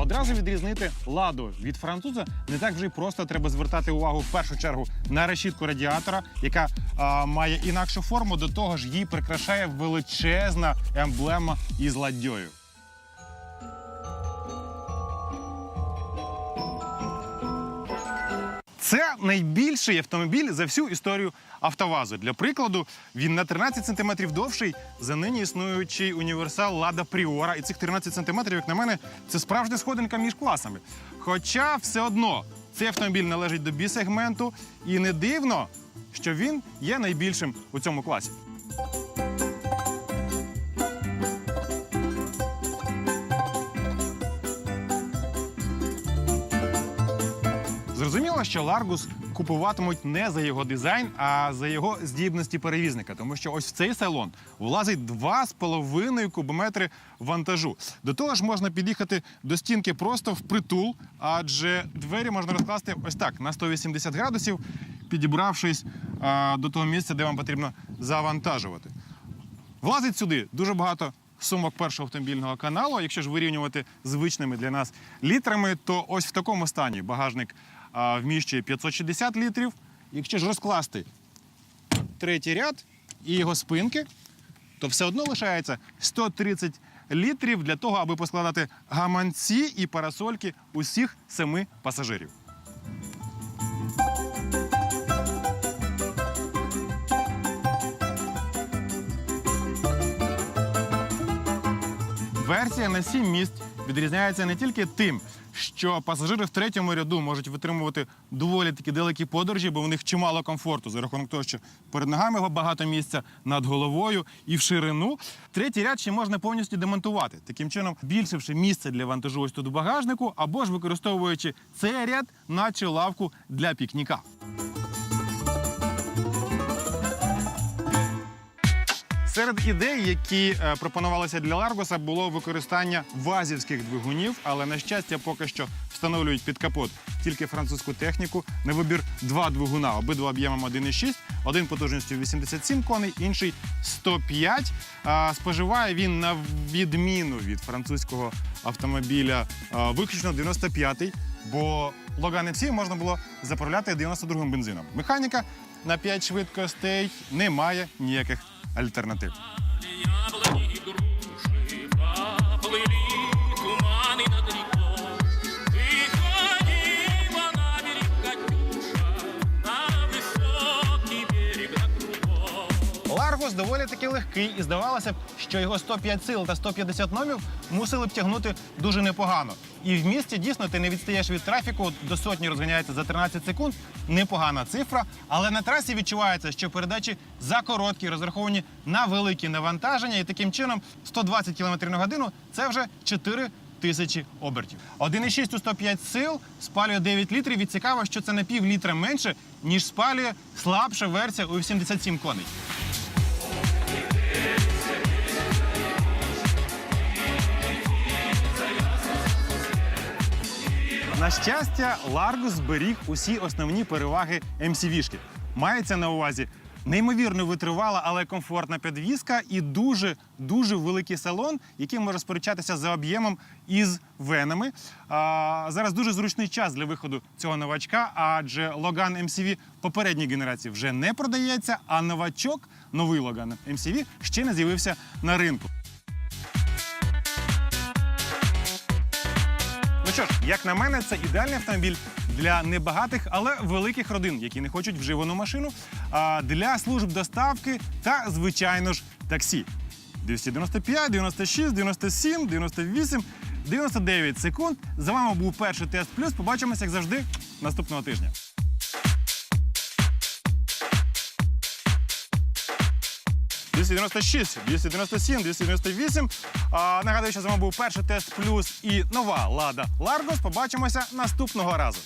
Одразу відрізнити ладу від француза не так вже й просто треба звертати увагу в першу чергу на решітку радіатора, яка а, має інакшу форму. До того ж, її прикрашає величезна емблема із ладдьою. Це найбільший автомобіль за всю історію автовазу. Для прикладу, він на 13 сантиметрів довший за нині існуючий універсал Лада Пріора. І цих 13 сантиметрів, як на мене, це справжня сходинка між класами. Хоча все одно цей автомобіль належить до бі-сегменту, і не дивно, що він є найбільшим у цьому класі. Зрозуміло, що Ларгус купуватимуть не за його дизайн, а за його здібності перевізника, тому що ось в цей салон влазить 2,5 кубометри вантажу. До того ж, можна під'їхати до стінки просто впритул, адже двері можна розкласти ось так на 180 градусів, підібравшись а, до того місця, де вам потрібно завантажувати. Влазить сюди дуже багато сумок першого автомобільного каналу. Якщо ж вирівнювати звичними для нас літрами, то ось в такому стані багажник вміщує 560 літрів. Якщо ж розкласти третій ряд і його спинки, то все одно лишається 130 літрів для того, аби поскладати гаманці і парасольки усіх семи пасажирів. Версія на 7 місць відрізняється не тільки тим, що пасажири в третьому ряду можуть витримувати доволі такі далекі подорожі, бо в них чимало комфорту за рахунок того, що перед ногами багато місця над головою і в ширину. Третій ряд ще можна повністю демонтувати, таким чином збільшивши місце для вантажу ось тут у багажнику, або ж використовуючи цей ряд, наче лавку для пікніка. Серед ідей, які е, пропонувалися для Ларгоса, було використання вазівських двигунів, але на щастя, поки що встановлюють під капот тільки французьку техніку. На вибір два двигуна, обидва об'ємом 1,6, один потужністю 87 коней, інший 105. Споживає він на відміну від французького автомобіля виключно 95-й, бо Logan FC можна було заправляти 92-м бензином. Механіка на 5 швидкостей немає ніяких альтернатив. Кругом. Доволі таки легкий, і здавалося б, що його 105 сил та 150 номів мусили б тягнути дуже непогано. І в місті дійсно ти не відстаєш від трафіку, до сотні розганяється за 13 секунд. Непогана цифра. Але на трасі відчувається, що передачі закороткі, розраховані на великі навантаження, і таким чином 120 км на годину це вже 4 тисячі обертів. 1,6 у 105 сил спалює 9 літрів. І цікаво, що це на пів літра менше, ніж спалює слабша версія у 87 коней. Щастя, Ларгус зберіг усі основні переваги MCV-шки. Мається на увазі неймовірно витривала, але комфортна підвізка і дуже дуже великий салон, який може сперечатися за об'ємом із венами. А, зараз дуже зручний час для виходу цього новачка, адже Logan MCV попередньої генерації вже не продається, а новачок, новий Logan MCV, ще не з'явився на ринку. Ну що ж, як на мене, це ідеальний автомобіль для небагатих, але великих родин, які не хочуть вживану машину, а для служб доставки та, звичайно ж, таксі. 295, 96, 97, 98, 99 секунд. За вами був перший тест плюс. Побачимося, як завжди, наступного тижня. «296, 297, 298. А, нагадую, що з вами був перший тест плюс і нова Лада Ларгос. Побачимося наступного разу.